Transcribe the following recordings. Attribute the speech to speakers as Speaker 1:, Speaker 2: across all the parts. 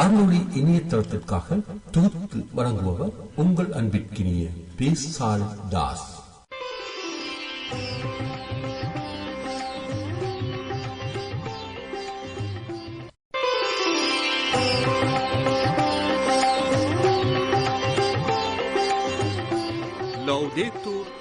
Speaker 1: அருளொளி இணையதளத்திற்காக தொகுத்து வழங்குபவர் உங்கள் அன்பிற்கினிய பேசால் தாஸ்.
Speaker 2: லௌதேத்தூர்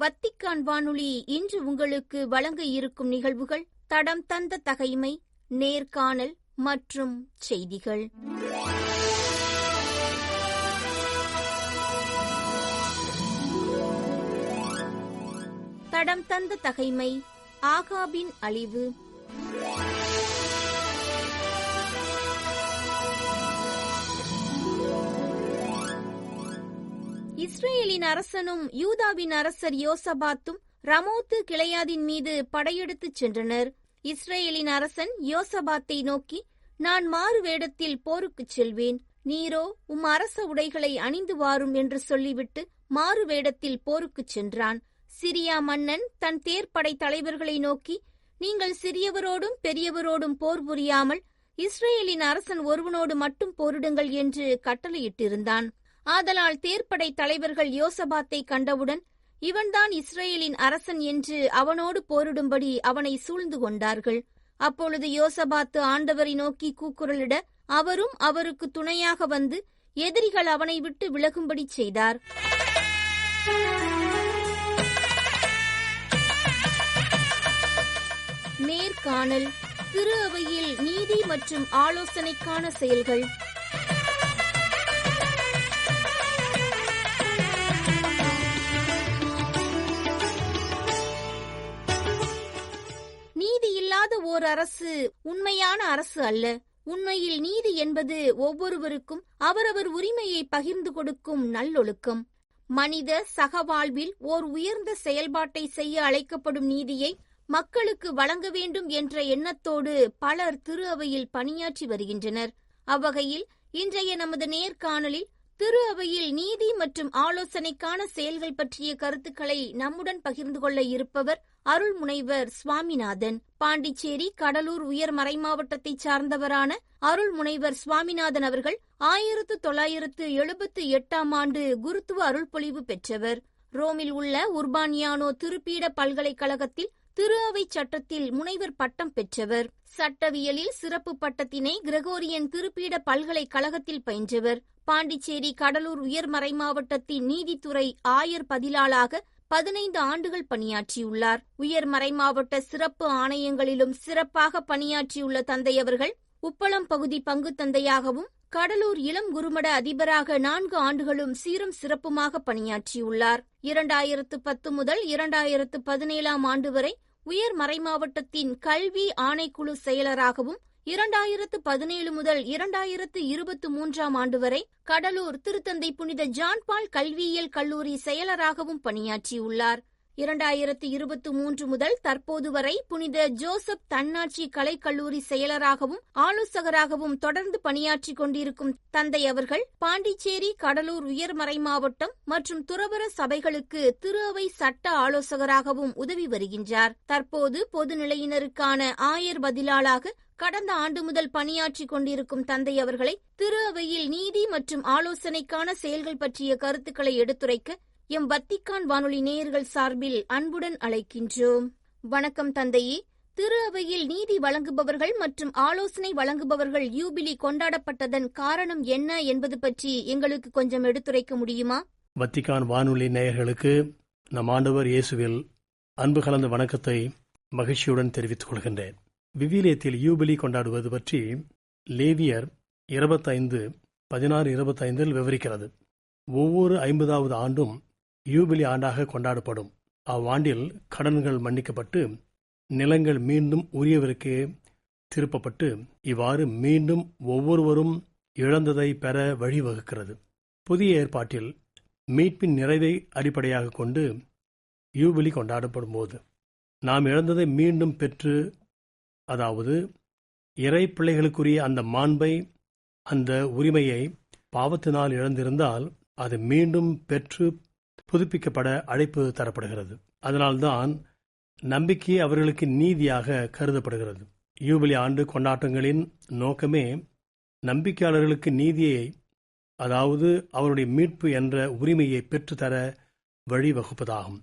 Speaker 3: வத்திக்கான் வானொலி இன்று உங்களுக்கு வழங்க இருக்கும் நிகழ்வுகள் தடம் தந்த தகைமை நேர்காணல் மற்றும் செய்திகள். தடம் தந்த தகைமை ஆகாபின் அழிவு. இஸ்ரேலின் அரசனும் யூதாவின் அரசர் யோசபாத்தும் ரமோத்து கிளையாதின் மீது படையெடுத்துச் சென்றனர். இஸ்ரேலின் அரசன் யோசபாத்தை நோக்கி நான் மாறு வேடத்தில் போருக்குச் செல்வேன். நீரோ உம் அரச உடைகளை அணிந்து வாரும் என்று சொல்லிவிட்டு மாறு வேடத்தில் போருக்குச் சென்றான். சிரியா மன்னன் தன் தேர்ப்படை தலைவர்களை நோக்கி நீங்கள் சிறியவரோடும் பெரியவரோடும் போர் புரியாமல் இஸ்ரேலின் அரசன் ஒருவனோடு மட்டும் போரிடுங்கள் என்று கட்டளையிட்டிருந்தான். ஆதலால் தேர்ப்படை தலைவர்கள் யோசபாத்தை கண்டவுடன் இவன்தான் இஸ்ரேலின் அரசன் என்று அவனோடு போரிடும்படி அவனை சூழ்ந்து கொண்டார்கள். அப்பொழுது யோசபாத்து ஆண்டவரை நோக்கி கூக்குரலிட அவரும் அவருக்கு துணையாக வந்து எதிரிகள் அவனை விட்டு விலகும்படி செய்தார். நேர்காணல் திரு அவையில் நீதி மற்றும் ஆலோசனைக்கான செயல்கள். அரசு உண்மையான அரசு அல்ல. உண்மையில் நீதி என்பது ஒவ்வொருவருக்கும் அவரவர் உரிமையை பகிர்ந்து கொடுக்கும் நல்லொழுக்கம். மனித சகவாழ்வில் ஓர் உயர்ந்த செயல்பாட்டை செய்ய அழைக்கப்படும் நீதியை மக்களுக்கு வழங்க வேண்டும் என்ற எண்ணத்தோடு பலர் திரு அவையில் பணியாற்றி வருகின்றனர். அவ்வகையில் இன்றைய நமது நேர்காணலில் திரு அவையில் நீதி மற்றும் ஆலோசனைக்கான செயல்கள் பற்றிய கருத்துக்களை நம்முடன் பகிர்ந்து கொள்ள இருப்பவர் அருள்முனைவர் சுவாமிநாதன். பாண்டிச்சேரி கடலூர் உயர் மறைமாவட்டத்தை சார்ந்தவரான அருள்முனைவர் சுவாமிநாதன் அவர்கள் ஆயிரத்து தொள்ளாயிரத்து எழுபத்து எட்டாம் ஆண்டு குருத்துவ அருள்பொழிவு பெற்றவர். ரோமில் உள்ள உர்பானியானோ திருப்பீட பல்கலைக்கழகத்தில் திரு அவை சட்டத்தில் முனைவர் பட்டம் பெற்றவர். சட்டவியலில் சிறப்பு பட்டத்தினை கிரகோரியன் திருப்பீட பல்கலைக்கழகத்தில் பயின்றவர். பாண்டிச்சேரி கடலூர் உயர்மறை மாவட்டத்தின் நீதித்துறை ஆயர் பதிலாளாக பதினைந்து ஆண்டுகள் பணியாற்றியுள்ளார். உயர் மறைமாவட்ட சிறப்பு ஆணையங்களிலும் சிறப்பாக பணியாற்றியுள்ள தந்தையவர்கள் உப்பளம் பகுதி பங்கு தந்தையாகவும் கடலூர் இளம் குருமட அதிபராக நான்கு ஆண்டுகளும் சீரும் சிறப்புமாக பணியாற்றியுள்ளார். இரண்டாயிரத்து பத்து முதல் இரண்டாயிரத்து பதினேழாம் ஆண்டு வரை உயர் மறைமாவட்டத்தின் கல்வி ஆணைக்குழு செயலராகவும் இரண்டாயிரத்து பதினேழு முதல் இரண்டாயிரத்து இருபத்து மூன்றாம் ஆண்டு வரை கடலூர் திருத்தந்தை புனித ஜான்பால் கல்வியியல் கல்லூரி செயலராகவும் பணியாற்றியுள்ளார். இரண்டாயிரத்து இருபத்து மூன்று முதல் தற்போது வரை புனித ஜோசப் தன்னாட்சி கலைக்கல்லூரி செயலராகவும் ஆலோசகராகவும் தொடர்ந்து பணியாற்றிக் கொண்டிருக்கும் தந்தை அவர்கள் பாண்டிச்சேரி கடலூர் உயர்மறை மாவட்டம் மற்றும் துறவர சபைகளுக்கு திரு அவை சட்ட ஆலோசகராகவும் உதவி வருகின்றார். தற்போது பொதுநிலையினருக்கான ஆயர் பதிலாளாக கடந்த ஆண்டு முதல் பணியாற்றிக் கொண்டிருக்கும் தந்தை அவர்களை திரு அவையில் நீதி மற்றும் ஆலோசனைக்கான செயல்கள் பற்றிய கருத்துக்களை எடுத்துரைக்க எம் வத்திக்கான் வானொலி நேயர்கள் சார்பில் அன்புடன் அழைக்கின்றோம். வணக்கம் தந்தையே. திரு அவையில் நீதி வழங்குபவர்கள் மற்றும் ஆலோசனை வழங்குபவர்கள் யூபிலி கொண்டாடப்பட்டதன் காரணம் என்ன என்பது பற்றி எங்களுக்கு கொஞ்சம் எடுத்துரைக்க முடியுமா?
Speaker 4: வத்திக்கான் வானொலி நேயர்களுக்கு நம் ஆண்டவர் இயேசுவில் அன்பு கலந்த வணக்கத்தை மகிழ்ச்சியுடன் தெரிவித்துக் கொள்கின்றேன். விவிலியத்தில் யூபிலி கொண்டாடுவது பற்றி லேவியர் இருபத்தைந்து பதினாறு இருபத்தைந்தில் விவரிக்கிறது. ஒவ்வொரு ஐம்பதாவது ஆண்டும் யூபிலி ஆண்டாக கொண்டாடப்படும். அவ்வாண்டில் கடன்கள் மன்னிக்கப்பட்டு நிலங்கள் மீண்டும் உரியவருக்கு திருப்பப்பட்டு இவ்வாறு மீண்டும் ஒவ்வொருவரும் இழந்ததை பெற வழிவகுக்கிறது. புதிய ஏற்பாட்டில் மீட்பின் நிறைவை அடிப்படையாக கொண்டு யூபிலி கொண்டாடப்படும் போது நாம் இழந்ததை மீண்டும் பெற்று அதாவது இறை பிள்ளைகளுக்குரிய அந்த மாண்பை அந்த உரிமையை பாவத்தினால் இழந்திருந்தால் அது மீண்டும் பெற்று புதுப்பிக்கப்பட அழைப்பு தரப்படுகிறது. அதனால்தான் நம்பிக்கை அவர்களுக்கு நீதியாக கருதப்படுகிறது. யூபிலி ஆண்டு கொண்டாட்டங்களின் நோக்கமே நம்பிக்கையாளர்களுக்கு நீதியை அதாவது அவருடைய மீட்பு என்ற உரிமையை பெற்றுத்தர வழிவகுப்பதாகும்.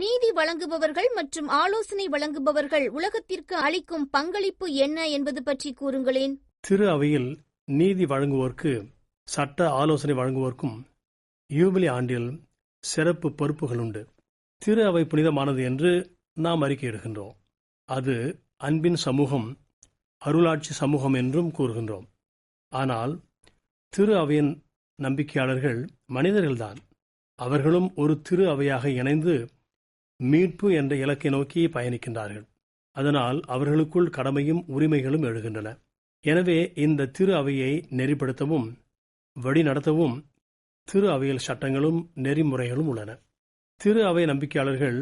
Speaker 3: நீதி வழங்குபவர்கள் மற்றும் ஆலோசனை வழங்குபவர்கள் உலகத்திற்கு அளிக்கும் பங்களிப்பு என்ன என்பது பற்றி கூறுங்களேன்.
Speaker 4: திரு அவையில் நீதி வழங்குவோர்க்கு சட்ட ஆலோசனை வழங்குவோர்க்கும் யூபிலி ஆண்டில் சிறப்பு பொறுப்புகள் உண்டு. திரு அவை புனிதமானது என்று நாம் அறிக்கையிடுகின்றோம் அது அன்பின் சமூகம் அருளாட்சி சமூகம் என்றும் கூறுகின்றோம். ஆனால் திரு அவையின் நம்பிக்கையாளர்கள் மனிதர்கள்தான். அவர்களும் ஒரு திரு அவையாக இணைந்து மீட்பு என்ற இலக்கை நோக்கி பயணிக்கின்றார்கள். அதனால் அவர்களுக்குள் கடமையும் உரிமைகளும் எழுகின்றன. எனவே இந்த திரு அவையை நெறிப்படுத்தவும் வழிநடத்தவும் திரு அவையில் சட்டங்களும் நெறிமுறைகளும் உள்ளன. திரு அவை நம்பிக்கையாளர்கள்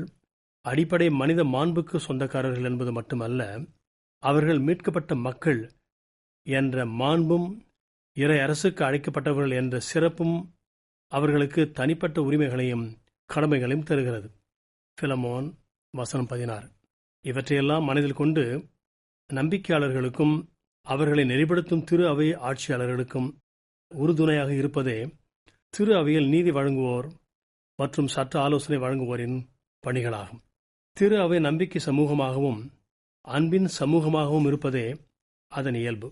Speaker 4: அடிப்படை மனித மாண்புக்கு சொந்தக்காரர்கள் என்பது மட்டுமல்ல அவர்கள் மீட்கப்பட்ட மக்கள் என்ற மாண்பும் இறை அரசுக்கு அழைக்கப்பட்டவர்கள் என்ற சிறப்பும் அவர்களுக்கு தனிப்பட்ட உரிமைகளையும் கடமைகளையும் தருகிறது. பிலமோன் வசனம் பதினாறு. இவற்றையெல்லாம் மனதில் கொண்டு நம்பிக்கையாளர்களுக்கும் அவர்களை நெறிப்படுத்தும் திரு அவை ஆட்சியாளர்களுக்கும் உறுதுணையாக இருப்பதே திரு அவையில் நீதி வழங்குவோர் மற்றும் சட்ட ஆலோசனை வழங்குவோரின் பணிகளாகும். திரு அவை நம்பிக்கை சமூகமாகவும் அன்பின் சமூகமாகவும் இருப்பதே அதன் இயல்பு.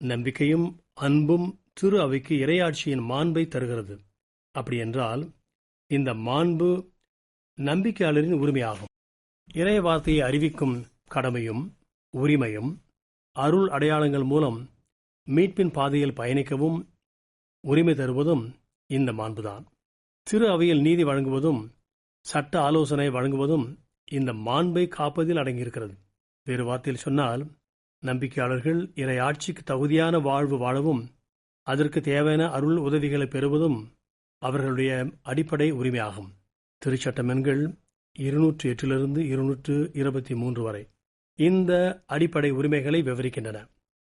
Speaker 4: நம்பிக்கையும் அன்பும் திரு அவைக்கு இரையாட்சியின் மாண்பை தருகிறது. அப்படியென்றால் இந்த மாண்பு நம்பிக்கையாளரின் உரிமையாகும். இறை வார்த்தையை அறிவிக்கும் கடமையும் உரிமையும் அருள் அடையாளங்கள் மூலம் மீட்பின் பாதையில் பயணிக்கவும் உரிமை தருவதும் இந்த மாண்புதான். திரு அவையில் நீதி வழங்குவதும் சட்ட ஆலோசனை வழங்குவதும் இந்த மாண்பை காப்பதில் அடங்கியிருக்கிறது. வேறு வார்த்தையில் சொன்னால் நம்பிக்கையாளர்கள் இறை ஆட்சிக்கு தகுதியான வாழ்வு வாழவும் அதற்கு தேவையான அருள் உதவிகளை பெறுவதும் அவர்களுடைய அடிப்படை உரிமையாகும். திருச்சட்டம் எண்கள் இருநூற்று எட்டிலிருந்து இருநூற்று இருபத்தி மூன்று வரை இந்த அடிப்படை உரிமைகளை விவரிக்கின்றன.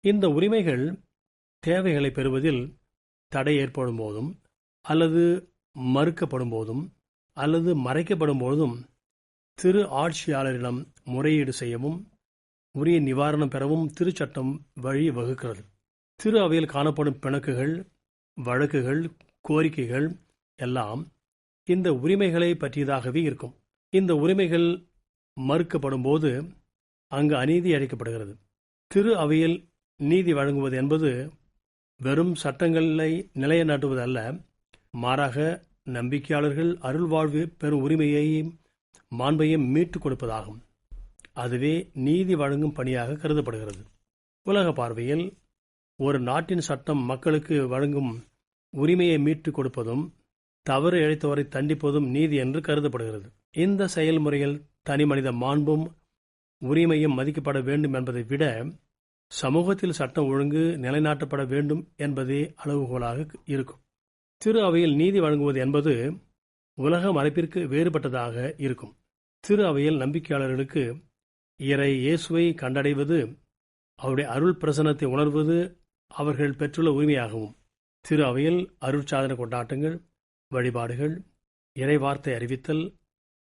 Speaker 4: இந்த உரிமைகள் தேவைகளை பெறுவதில் தடை ஏற்படும் போதும் அல்லது மறுக்கப்படும் போதும் அல்லது மறைக்கப்படும் போதும் திரு ஆட்சியாளரிடம் முறையீடு செய்யவும் உரிய நிவாரணம் பெறவும் திருச்சட்டம் வழி வகுக்கிறது. திரு அவையில் காணப்படும் பிணக்குகள் வழக்குகள் கோரிக்கைகள் எல்லாம் இந்த உரிமைகளை பற்றியதாகவே இருக்கும். இந்த உரிமைகள் மறுக்கப்படும் போது அங்கு அநீதி அழைக்கப்படுகிறது திரு அவையில் நீதி வழங்குவது என்பது வெறும் சட்டங்களை நிலைநாட்டுவது அல்ல மாறாக நம்பிக்கையாளர்கள் அருள்வாழ்வு பெறும் உரிமையையும் மாண்பையும் மீட்டுக் கொடுப்பதாகும். அதுவே நீதி வழங்கும் பணியாக கருதப்படுகிறது. உலக பார்வையில் ஒரு நாட்டின் சட்டம் மக்களுக்கு வழங்கும் உரிமையை மீட்டுக் கொடுப்பதும் தவறு இழைத்தவரை தண்டிப்பதும் நீதி என்று கருதப்படுகிறது. இந்த செயல்முறையில் தனி மனித மாண்பும் உரிமையும் மதிக்கப்பட வேண்டும் என்பதை விட சமூகத்தில் சட்டம் ஒழுங்கு நிலைநாட்டப்பட வேண்டும் என்பதே அளவுகோலாக இருக்கும். திரு அவையில் நீதி வழங்குவது என்பது உலக மறைப்பிற்கு வேறுபட்டதாக இருக்கும். திரு அவையில் நம்பிக்கையாளர்களுக்கு இறை இயேசுவை கண்டடைவது அவருடைய அருள் பிரசனத்தை உணர்வது அவர்கள் பெற்றுள்ள உரிமையாகவும் திரு அவையில் அருட்சாதன கொண்டாட்டங்கள் வழிபாடுகள் இறைவார்த்தை அறிவித்தல்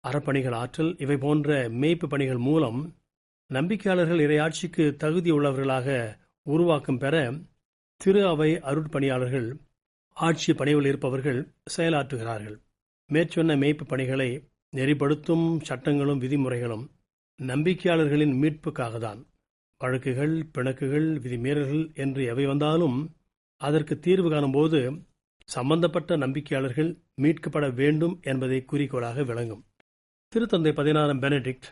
Speaker 4: அறப்பணிகள் ஆற்றல் இவை போன்ற மேய்ப்பு பணிகள் மூலம் நம்பிக்கையாளர்கள் இறையாட்சிக்கு தகுதியுள்ளவர்களாக உருவாக்கம் பெற திரு அவை அருட்பணியாளர்கள் ஆட்சி பணியில் இருப்பவர்கள் செயலாற்றுகிறார்கள். மேற்சொன்ன மேய்ப்பு பணிகளை நெறிப்படுத்தும் சட்டங்களும் விதிமுறைகளும் நம்பிக்கையாளர்களின் மீட்புக்காகத்தான். வழக்குகள் பிணக்குகள் விதிமீறல்கள் என்று எவை வந்தாலும் அதற்கு தீர்வு காணும்போது சம்பந்தப்பட்ட நம்பிக்கையாளர்கள் மீட்கப்பட வேண்டும் என்பதை குறிக்கோளாக விளங்கும். திருத்தந்தை பதினாறாம் பெனடிக்ட்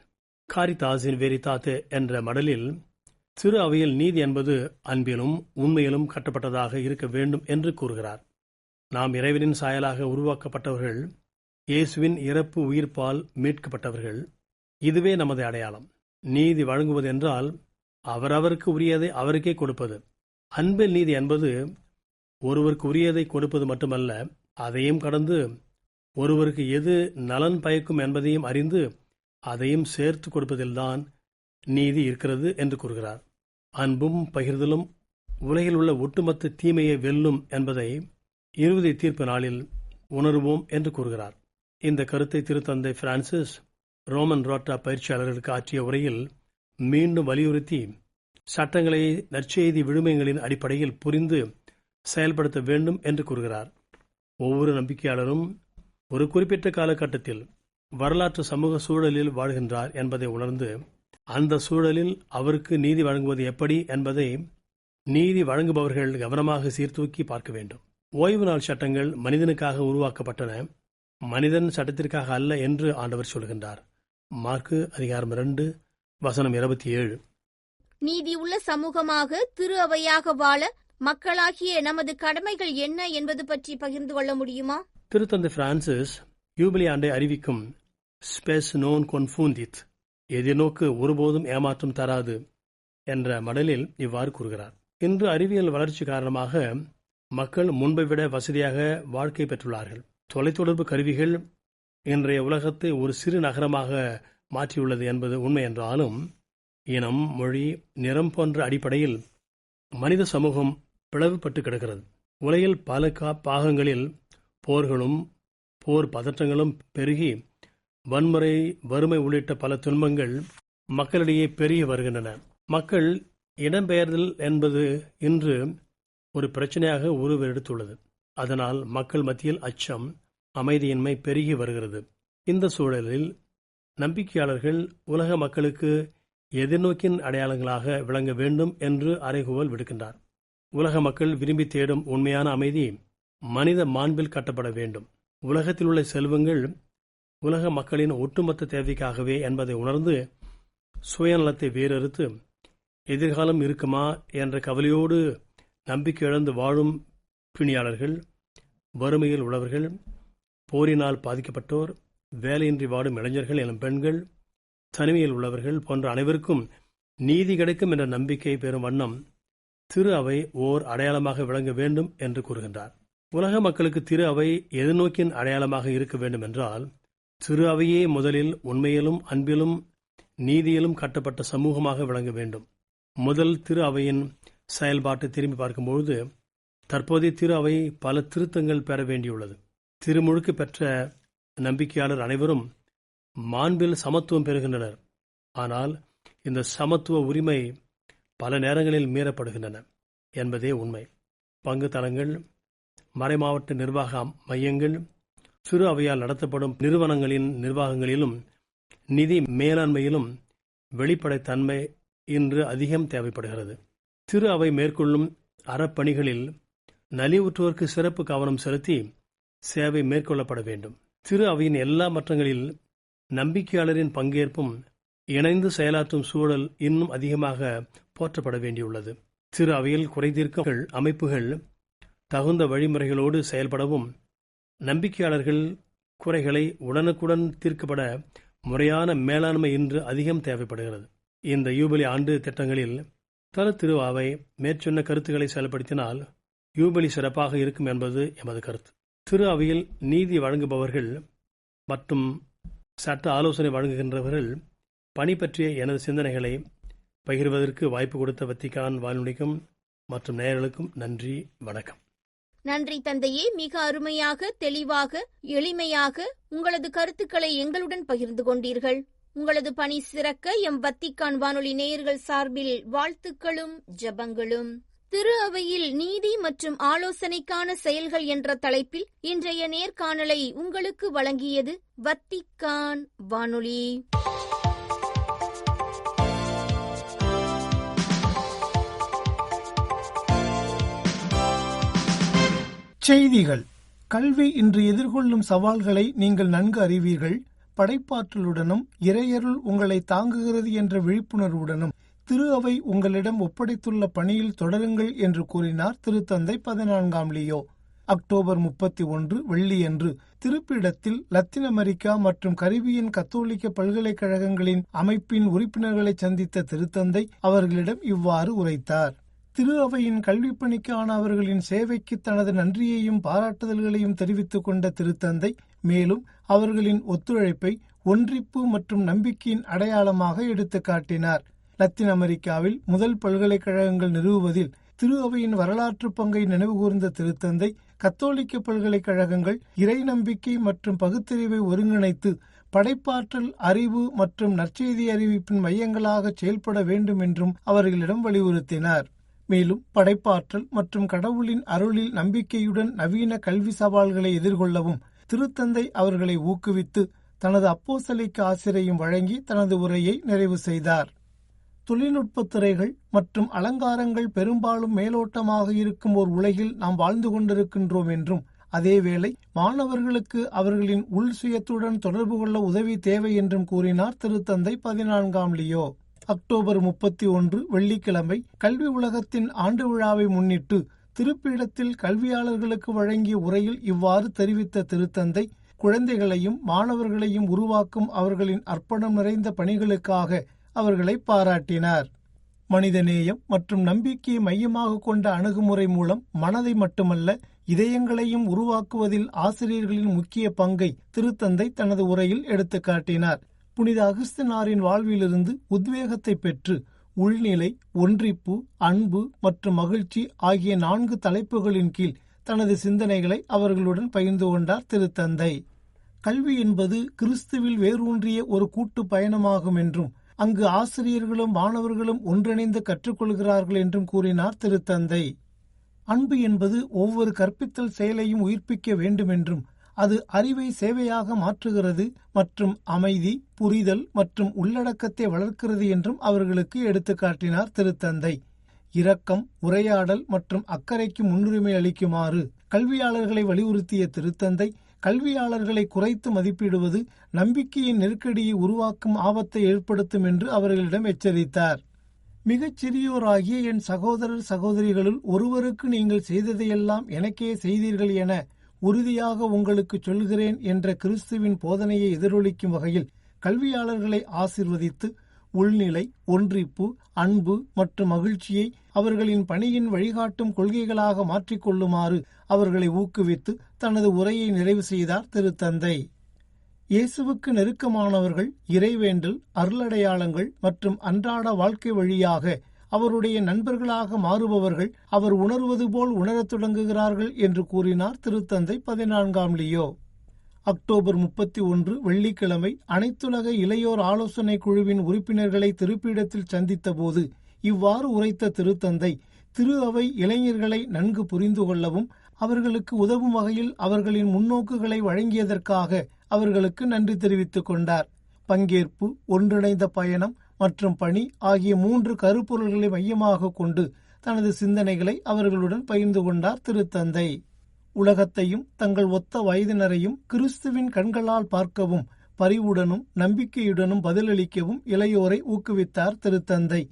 Speaker 4: காரிதாசின் வெரிதாத்து என்ற மடலில் திரு அவையில் நீதி என்பது அன்பிலும் உண்மையிலும் கட்டப்பட்டதாக இருக்க வேண்டும் என்று கூறுகிறார். நாம் இறைவனின் சாயலாக உருவாக்கப்பட்டவர்கள் இயேசுவின் இறப்பு உயிர்ப்பால் மீட்கப்பட்டவர்கள் இதுவே நமது அடையாளம். நீதி வழங்குவது என்றால் அவரவருக்கு உரியதை அவருக்கே கொடுப்பது. அன்பில் நீதி என்பது ஒருவருக்கு உரியதை கொடுப்பது மட்டுமல்ல அதையும் கடந்து ஒருவருக்கு எது நலன் பயக்கும் என்பதையும் அறிந்து அதையும் சேர்த்து கொடுப்பதில்தான் நீதி இருக்கிறது என்று கூறுகிறார். அன்பும் பகிர்தலும் உலகில் உள்ள ஒட்டுமொத்த தீமையை வெல்லும் என்பதை இறுதி தீர்ப்பு நாளில் உணர்வோம் என்று கூறுகிறார். இந்த கருத்தை திருத்தந்தை பிரான்சிஸ் ரோமன் ரோட்டா பயிற்சியாளர்களுக்கு ஆற்றிய உரையில் மீண்டும் வலியுறுத்தி சட்டங்களை நற்செய்தி விழுமையங்களின் அடிப்படையில் புரிந்து செயல்படுத்த வேண்டும் என்று கூறுகிறார். ஒவ்வொரு நம்பிக்கையாளரும் ஒரு குறிப்பிட்ட காலகட்டத்தில் வரலாற்று சமூக சூழலில் வாழ்கின்றார் என்பதை உணர்ந்து அந்த சூழலில் அவருக்கு நீதி வழங்குவது எப்படி என்பதை நீதி வழங்குபவர்கள் கவனமாக சீர்தூக்கி பார்க்க வேண்டும். ஓய்வு நாள் சட்டங்கள் மனிதனுக்காக உருவாக்கப்பட்டன. மனிதன் சட்டத்திற்காக அல்ல என்று ஆண்டவர் சொல்கின்றார். மார்க்கு அதிகாரம் இரண்டு வசனம் இருபத்தி ஏழு.
Speaker 3: நீதி உள்ள சமூகமாக திரு அவையாக வாழ மக்களாகிய நமது கடமைகள் என்ன என்பது பற்றி பகிர்ந்து கொள்ள முடியுமா?
Speaker 4: திருத்தந்தை பிரான்சிஸ் யூபிலி ஆண்டை அறிவிக்கும் ஸ்பெஸ் நோன் கொன்ஃபூந்தித் எதிர்நோக்கு ஒருபோதும் ஏமாற்றம் தராது என்ற மடலில் இவ்வாறு கூறுகிறார். இன்று அறிவியல் வளர்ச்சி காரணமாக மக்கள் முன்பை விட வசதியாக வாழ்க்கை பெற்றுள்ளார்கள். தொலைத்தொடர்பு கருவிகள் இன்றைய உலகத்தை ஒரு சிறு நகரமாக மாற்றியுள்ளது என்பது உண்மை என்றாலும் இனம் மொழி நிறம் போன்ற அடிப்படையில் மனித சமூகம் பிளவுபட்டு கிடக்கிறது. உலகில் பல கா பாகங்களில் போர்களும் போர் பதற்றங்களும் பெருகி வன்முறை வறுமை உள்ளிட்ட பல துன்பங்கள் மக்களிடையே பெருகி வருகின்றன. மக்கள் இடம்பெயர்தல் என்பது இன்று ஒரு பிரச்சனையாக உருவெடுத்துள்ளது. அதனால் மக்கள் மத்தியில் அச்சம் அமைதியின்மை பெருகி வருகிறது. இந்த சூழலில் நம்பிக்கையாளர்கள் உலக மக்களுக்கு எதிர்நோக்கின் அடையாளங்களாக விளங்க வேண்டும் என்று அறைகூவல் விடுக்கின்றார். உலக மக்கள் விரும்பி தேடும் உண்மையான அமைதி மனித மாண்பில் கட்டப்பட வேண்டும். உலகத்தில் உள்ள செல்வங்கள் உலக மக்களின் ஒட்டுமொத்த தேவைக்காகவே என்பதை உணர்ந்து சுயநலத்தை வேறறுத்து எதிர்காலம் இருக்குமா என்ற கவலையோடு நம்பிக்கை இழந்து வாழும் பிணியாளர்கள் வறுமையில் உள்ளவர்கள் போரினால் பாதிக்கப்பட்டோர் வேலையின்றி வாடும் இளைஞர்கள் எனும் பெண்கள் தனிமையில் உள்ளவர்கள் போன்ற அனைவருக்கும் நீதி கிடைக்கும் என்ற நம்பிக்கை பெறும் வண்ணம் திரு அவை ஓர் அடையாளமாக விளங்க வேண்டும் என்று கூறுகின்றார். உலக மக்களுக்கு திரு அவை எதிர்நோக்கின் அடையாளமாக இருக்க வேண்டும் என்றால் திரு அவையே முதலில் உண்மையிலும் அன்பிலும் நீதியிலும் கட்டப்பட்ட சமூகமாக விளங்க வேண்டும். முதல் திரு அவையின் செயல்பாட்டை திரும்பி பார்க்கும்பொழுது தற்போதைய திரு அவை பல திருத்தங்கள் பெற வேண்டியுள்ளது. திருமுழுக்கு பெற்ற நம்பிக்கையாளர் அனைவரும் மாண்பில் சமத்துவம் பெறுகின்றனர். ஆனால் இந்த சமத்துவ உரிமை பல நேரங்களில் மீறப்படுகின்றன என்பதே உண்மை. பங்கு தளங்கள் மறைமாவட்ட நிர்வாக மையங்கள் சிறு அவையால் நடத்தப்படும் நிறுவனங்களின் நிர்வாகங்களிலும் நிதி மேலாண்மையிலும் வெளிப்படைத்தன்மை இன்று அதிகம் தேவைப்படுகிறது. திரு அவை மேற்கொள்ளும் அறப்பணிகளில் நலிவுற்றோருக்கு சிறப்பு கவனம் செலுத்தி சேவை மேற்கொள்ளப்பட வேண்டும். திரு அவையின் எல்லா மற்றங்களில் நம்பிக்கையாளரின் பங்கேற்பும் இணைந்து செயலாற்றும் சூழல் இன்னும் அதிகமாக போற்றப்பட வேண்டியுள்ளது. திரு அவையில் குறைதீர்க்க அமைப்புகள் தகுந்த வழிமுறைகளோடு செயல்படவும் நம்பிக்கையாளர்கள் குறைகளை உடனுக்குடன் தீர்க்கப்பட முறையான மேலாண்மை இன்று அதிகம் தேவைப்படுகிறது. இந்த யூபிலி ஆண்டு திட்டங்களில் தல திருவாவை மேற்சொன்ன கருத்துக்களை செயல்படுத்தினால் யூபிலி சிறப்பாக இருக்கும் என்பது எமது கருத்து. திரு அவையில் நீதி வழங்குபவர்கள் மற்றும் சட்ட ஆலோசனை வழங்குகின்றவர்கள் பணி பற்றிய எனது சிந்தனைகளை பகிர்வதற்கு வாய்ப்பு கொடுத்த வத்திகான் வானொலிக்கும் மற்றும் நேயர்களுக்கும் நன்றி வணக்கம்.
Speaker 3: நன்றி தந்தையே. மிக அருமையாக தெளிவாக எளிமையாக உங்களது கருத்துக்களை எங்களுடன் பகிர்ந்து கொண்டீர்கள். உங்களது பணி சிறக்க எம் வத்திக்கான் வானொலி நேயர்கள் சார்பில் வாழ்த்துக்களும் ஜபங்களும். திரு அவையில் நீதி மற்றும் ஆலோசனைக்கான செயல்கள் என்ற தலைப்பில் இன்றைய நேர்காணலை உங்களுக்கு வழங்கியது வத்திக்கான் வானொலி.
Speaker 5: செய்திகள். கல்வி இன்று எதிர்கொள்ளும் சவால்களை நீங்கள் நன்கு அறிவீர்கள். படைப்பாற்றலுடனும் இறையருள் உங்களை தாங்குகிறது என்ற விழிப்புணர்வுடனும் திரு அவை உங்களிடம் ஒப்படைத்துள்ள பணியில் தொடருங்கள் என்று கூறினார் திருத்தந்தை பதினான்காம் லியோ. அக்டோபர் முப்பத்தி ஒன்று வெள்ளியன்று திருப்பிடத்தில் லத்தீன் அமெரிக்கா மற்றும் கரிபியன் கத்தோலிக்க பல்கலைக்கழகங்களின் அமைப்பின் உறுப்பினர்களை சந்தித்த திருத்தந்தை அவர்களிடம் இவ்வாறு உரைத்தார். திரு அவையின் கல்விப்பணிக்கான அவர்களின் சேவைக்கு தனது நன்றியையும் பாராட்டுதல்களையும் தெரிவித்துக் கொண்ட திருத்தந்தை மேலும் அவர்களின் ஒத்துழைப்பை ஒன்றிப்பு மற்றும் நம்பிக்கையின் அடையாளமாக எடுத்து காட்டினார். லத்தீன் அமெரிக்காவில் முதல் பல்கலைக்கழகங்கள் நிறுவுவதில் திரு அவையின் வரலாற்று பங்கை நினைவுகூர்ந்த திருத்தந்தை கத்தோலிக்க பல்கலைக்கழகங்கள் இறை நம்பிக்கை மற்றும் பகுத்தறிவை ஒருங்கிணைத்து படைப்பாற்றல் அறிவு மற்றும் நற்செய்தி அறிவிப்பின் மையங்களாக செயல்பட வேண்டும் என்றும் அவர்களிடம் வலியுறுத்தினார். மேலும் படைப்பாற்றல் மற்றும் கடவுளின் அருளில் நம்பிக்கையுடன் நவீன கல்வி சவால்களை எதிர்கொள்ளவும் திருத்தந்தை அவர்களை ஊக்குவித்து தனது அப்போசலைக்கு ஆசிரியம் வழங்கி தனது உரையை நிறைவு செய்தார். தொழில்நுட்பத் துறைகள் மற்றும் அலங்காரங்கள் பெரும்பாலும் மேலோட்டமாக இருக்கும் ஒரு உலகில் நாம் வாழ்ந்து கொண்டிருக்கின்றோம் என்றும் அதேவேளை மாணவர்களுக்கு அவர்களின் உள் சுயத்துடன் தொடர்பு கொள்ள உதவி தேவை என்றும் கூறினார் திருத்தந்தை பதினான்காம் லியோ. அக்டோபர் முப்பத்தி ஒன்று வெள்ளிக்கிழமை கல்வி உலகத்தின் ஆண்டு விழாவை முன்னிட்டு திருப்பீடத்தில் கல்வியாளர்களுக்கு வழங்கிய உரையில் இவ்வாறு தெரிவித்த திருத்தந்தை குழந்தைகளையும் மாணவர்களையும் உருவாக்கும் அவர்களின் அர்ப்பணம் நிறைந்த பணிகளுக்காக அவர்களை பாராட்டினார். மனிதநேயம் மற்றும் நம்பிக்கையை மையமாக கொண்ட அணுகுமுறை மூலம் மனதை மட்டுமல்ல இதயங்களையும் உருவாக்குவதில் ஆசிரியர்களின் முக்கிய பங்கை திருத்தந்தை தனது உரையில் எடுத்துக்காட்டினார். புனித அகஸ்தினாரின் வாழ்விலிருந்து உத்வேகத்தை பெற்று உள்நிலை ஒன்றிப்பு அன்பு மற்றும் மகிழ்ச்சி ஆகிய நான்கு தலைப்புகளின் கீழ் தனது சிந்தனைகளை அவர்களுடன் பகிர்ந்து கொண்டார் திருத்தந்தை. கல்வி என்பது கிறிஸ்துவில் வேரூன்றிய ஒரு கூட்டு பயணமாகும் என்றும் அங்கு ஆசிரியர்களும் மாணவர்களும் ஒன்றிணைந்து கற்றுக்கொள்கிறார்கள் என்றும் கூறினார் திருத்தந்தை. அன்பு என்பது ஒவ்வொரு கற்பித்தல் செயலையும் உயிர்ப்பிக்க வேண்டும் என்றும் அது அறிவை சேவையாக மாற்றுகிறது மற்றும் அமைதி புரிதல் மற்றும் உள்ளடக்கத்தை வளர்க்கிறது என்றும் அவர்களுக்கு எடுத்துக்காட்டினார் திருத்தந்தை. இரக்கம் உரையாடல் மற்றும் அக்கறைக்கு முன்னுரிமை அளிக்குமாறு கல்வியாளர்களை வலியுறுத்திய திருத்தந்தை கல்வியாளர்களை குறைத்து மதிப்பிடுவது நம்பிக்கையின் நெருக்கடியை உருவாக்கும் ஆபத்தை ஏற்படுத்தும் என்று அவர்களிடம் எச்சரித்தார். மிகச் சிறியோராகிய என் சகோதரர் சகோதரிகளுள் ஒருவருக்கு நீங்கள் செய்ததையெல்லாம் எனக்கே செய்தீர்கள் என உறுதியாக உங்களுக்கு சொல்கிறேன் என்ற கிறிஸ்துவின் போதனையை எதிரொலிக்கும் வகையில் கல்வியாளர்களை ஆசிர்வதித்து உள்நிலை ஒன்றிப்பு அன்பு மற்றும் மகிழ்ச்சியை அவர்களின் பணியின் வழிகாட்டும் கொள்கைகளாக மாற்றிக்கொள்ளுமாறு அவர்களை ஊக்குவித்து தனது உரையை நிறைவு செய்தார் திருத்தந்தை. இயேசுவுக்கு நெருக்கமானவர்கள் இறைவேண்டல் அருளடையாளங்கள் மற்றும் அன்றாட வாழ்க்கை வழியாக அவருடைய நண்பர்களாக மாறுபவர்கள் அவர் உணர்வது போல் உணரத் தொடங்குகிறார்கள் என்று கூறினார் திருத்தந்தை பதினான்காம் லியோ. அக்டோபர் முப்பத்தி ஒன்று வெள்ளிக்கிழமை அனைத்துலக இளையோர் ஆலோசனை குழுவின் உறுப்பினர்களை திருப்பீடத்தில் சந்தித்தபோது இவ்வாறு உரைத்த திருத்தந்தை திரு அவை இளைஞர்களை நன்கு புரிந்து கொள்ளவும் அவர்களுக்கு உதவும் வகையில் அவர்களின் முன்னோக்குகளை வழங்கியதற்காக அவர்களுக்கு நன்றி தெரிவித்துக் கொண்டார். பங்கேற்பு ஒன்றிணைந்த பயணம் மற்றும் பணி ஆகிய மூன்று கருப்பொருள்களை மையமாக கொண்டு தனது சிந்தனைகளை அவர்களுடன் பகிர்ந்து கொண்டார் திருத்தந்தை. உலகத்தையும் தங்கள் ஒத்த வயதினரையும் கிறிஸ்துவின் கண்களால் பார்க்கவும் பரிவுடனும் நம்பிக்கையுடனும் பதிலளிக்கவும் இளையோரை ஊக்குவித்தார் திருத்தந்தை.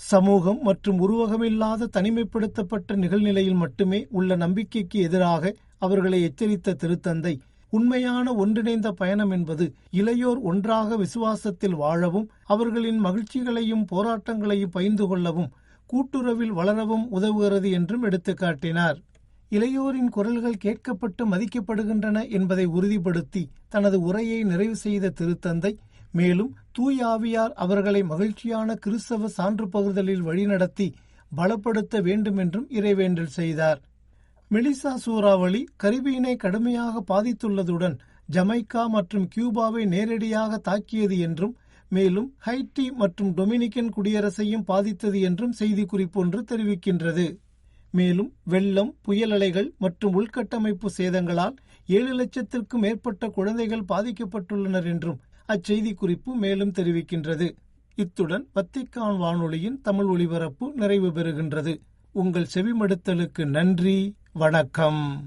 Speaker 5: சமூகம் மற்றும் உருவகமில்லாத தனிமைப்படுத்தப்பட்ட நிகழ்நிலையில் மட்டுமே உள்ள நம்பிக்கைக்கு எதிராக அவர்களை எச்சரித்த திருத்தந்தை உண்மையான ஒன்றிணைந்த பயணம் என்பது இளையோர் ஒன்றாக விசுவாசத்தில் வாழவும் அவர்களின் மகிழ்ச்சிகளையும் போராட்டங்களையும் பகிர்ந்து கொள்ளவும் கூட்டுறவில் வளரவும் உதவுகிறது என்றும் எடுத்துக்காட்டினார். இளையோரின் குரல்கள் கேட்கப்பட்டு மதிக்கப்படுகின்றன என்பதை உறுதிப்படுத்தி தனது உரையை நிறைவு செய்த திருத்தந்தை மேலும் தூய் ஆவியார் அவர்களை மகிழ்ச்சியான கிறிஸ்தவ சான்று பகிர்தலில் வழிநடத்தி பலப்படுத்த வேண்டும் என்றும் இறைவேண்டல் செய்தார். மெலிசா சூறாவளி கரிபீனை கடுமையாக பாதித்துள்ளதுடன் ஜமைக்கா மற்றும் கியூபாவை நேரடியாக தாக்கியது என்றும் மேலும் ஹைட்டி மற்றும் டொமினிக்கன் குடியரசையும் பாதித்தது என்றும் செய்திக்குறிப்பு ஒன்று தெரிவிக்கின்றது. மேலும் வெள்ளம் புயல் அலைகள் மற்றும் உள்கட்டமைப்பு சேதங்களால் ஏழு லட்சத்திற்கும் மேற்பட்ட குழந்தைகள் பாதிக்கப்பட்டுள்ளனர் என்றும் அச்செய்திக்குறிப்பு மேலும் தெரிவிக்கின்றது. இத்துடன் வத்திக்கான் வானொலியின் தமிழ் ஒலிபரப்பு நிறைவு பெறுகின்றது. உங்கள் செவிமடுத்தலுக்கு நன்றி. வணக்கம்.